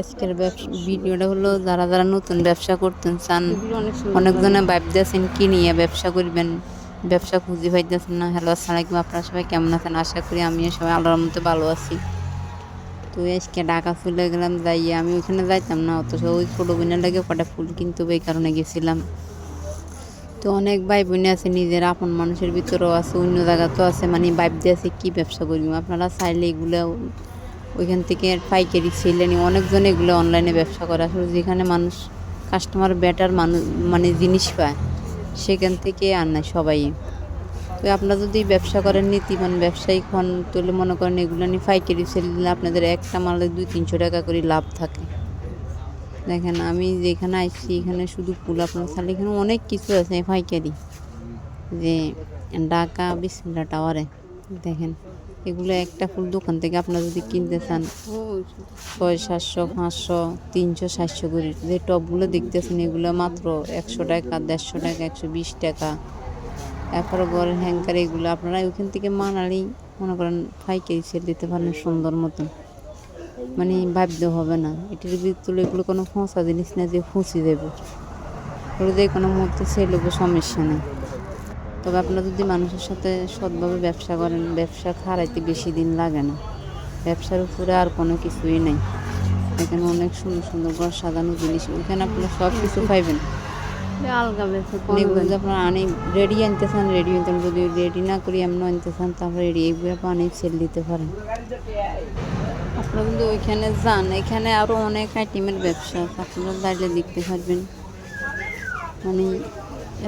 আজকের ভিডিওটা হলো যারা যারা নতুন ব্যবসা করতেন, চান, অনেকজনে ভাবতেছেন কি নিয়ে ব্যবসা করবেন, ব্যবসা খুঁজে পাইতেছেন না। হ্যালো আসসালামু আপনারা সবাই কেমন আছেন? আশা করি আমিও সবাই আল্লাহর মতো ভালো আছি। তো আজকে ঢাকা চলে গেলাম যাই আমি ওইখানে যাইতাম না, অথচ ওই ছোটো বোনের লাগে কটা ফুল কিন্তু ওই কারণে গেছিলাম। তো অনেক ভাই বোন আছে, নিজের আপন মানুষের ভিতরেও আছে, অন্য জায়গাতেও আছে মানে ভাবতে আছে কী ব্যবসা করব। আপনারা চাইলে এগুলো ওইখান থেকে পাইকারি ছেলে নিয়ে অনেকজন এগুলো অনলাইনে ব্যবসা করে। আসলে যেখানে মানুষ কাস্টমার বেটার মানুষ মানে জিনিস পায়, সেখান থেকে আর নাই সবাই। তো আপনারা যদি ব্যবসা করেন নীতিবান ব্যবসায়িক হন, তাহলে মনে করেন এগুলো নিয়ে পাইকারি সেল দিলে আপনাদের একটা মালে দুই তিনশো টাকা করে লাভ থাকে। দেখেন, আমি যেখানে আসছি এখানে শুধু ফুল আপনার তাহলে এখানে অনেক কিছু আছে পাইকারি। যে ঢাকা বিসমিল্লা টাওয়ারে দেখেন। এগুলো একটা ফুল দোকান থেকে আপনারা যদি কিনতে চান, ছয় সাতশো, পাঁচশো, তিনশো, সাতশো করে। যে টপগুলো দেখতেছেন, এগুলো মাত্র একশো টাকা, দেড়শো টাকা, একশো বিশ টাকা। এরপরে ঘরের হ্যাঙ্কার এগুলো আপনারা ওইখান থেকে মানালেই মনে করেন পাইকারি সেল দিতে পারেন সুন্দর মতন। মানে ভাবতে হবে না, এটির ভিতরে এগুলো কোনো ফোঁসা জিনিস না যে ফুঁসি দেবে। ওগুলো যে কোনো মুহূর্তে সেল হবে, সমস্যা নেই। তবে আপনারা যদি মানুষের সাথে সৎভাবে ব্যবসা করেন ব্যবসা খারাইতে বেশি দিন লাগে না। ব্যবসার উপরে আর কোনো কিছুই নেই। এখানে অনেক সুন্দর সুন্দর ঘর সাজানো জিনিস ওইখানে আপনারা সব কিছু পাইবেন আলগা বেছে আপনারা আনি রেডি আনতে চান রেডি আনতে যদি রেডি না করি এমন আনতে চান তারপরে রেডি এইগুলো পানি সেল দিতে পারেন। আপনারা যদি ওইখানে যান এখানে আরও অনেক আইটেমের ব্যবসা আছে আপনারা চাইলে দেখতে পারবেন। মানে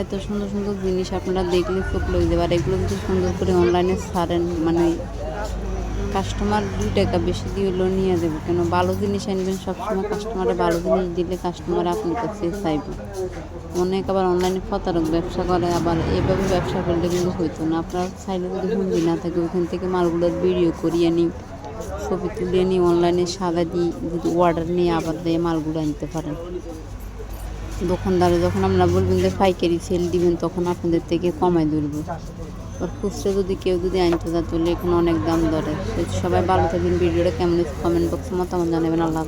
এত সুন্দর সুন্দর জিনিস আপনারা দেখলে চোখ যাবে আর এগুলো যদি সুন্দর করে অনলাইনে ছাড়েন মানে কাস্টমার দুই টাকা বেশি দিয়ে হলেও নিয়ে যাবে। কেন? ভালো জিনিস আনবেন সবসময় কাস্টমারে ভালো জিনিস দিলে কাস্টমার আপনার কাছে চাইবে। অনেক আবার অনলাইনে প্রতারক ব্যবসা করে, আবার এভাবে ব্যবসা করলে কিন্তু হইতো না। আপনার চাইলে যদি হুন্দি না থাকে ওইখান থেকে মালগুলোর ভিডিও করিয়ে নিই ছবি তুলে নিই অনলাইনে সাদা দিই যদি অর্ডার নিয়ে আবার দিয়ে মালগুলো আনতে পারেন। দোকানদারে যখন আমরা বলবেন যে পাইকারি সেল দিবেন, তখন আপনাদের থেকে কমাই ধরবো। আর খুচরো যদি কেউ যদি আনতে যায় তাহলে এখন অনেক দাম ধরে। সবাই ভালো থাকবেন। ভিডিওটা কেমন কমেন্ট বক্সে মতামত জানাবেন। আল্লাহ।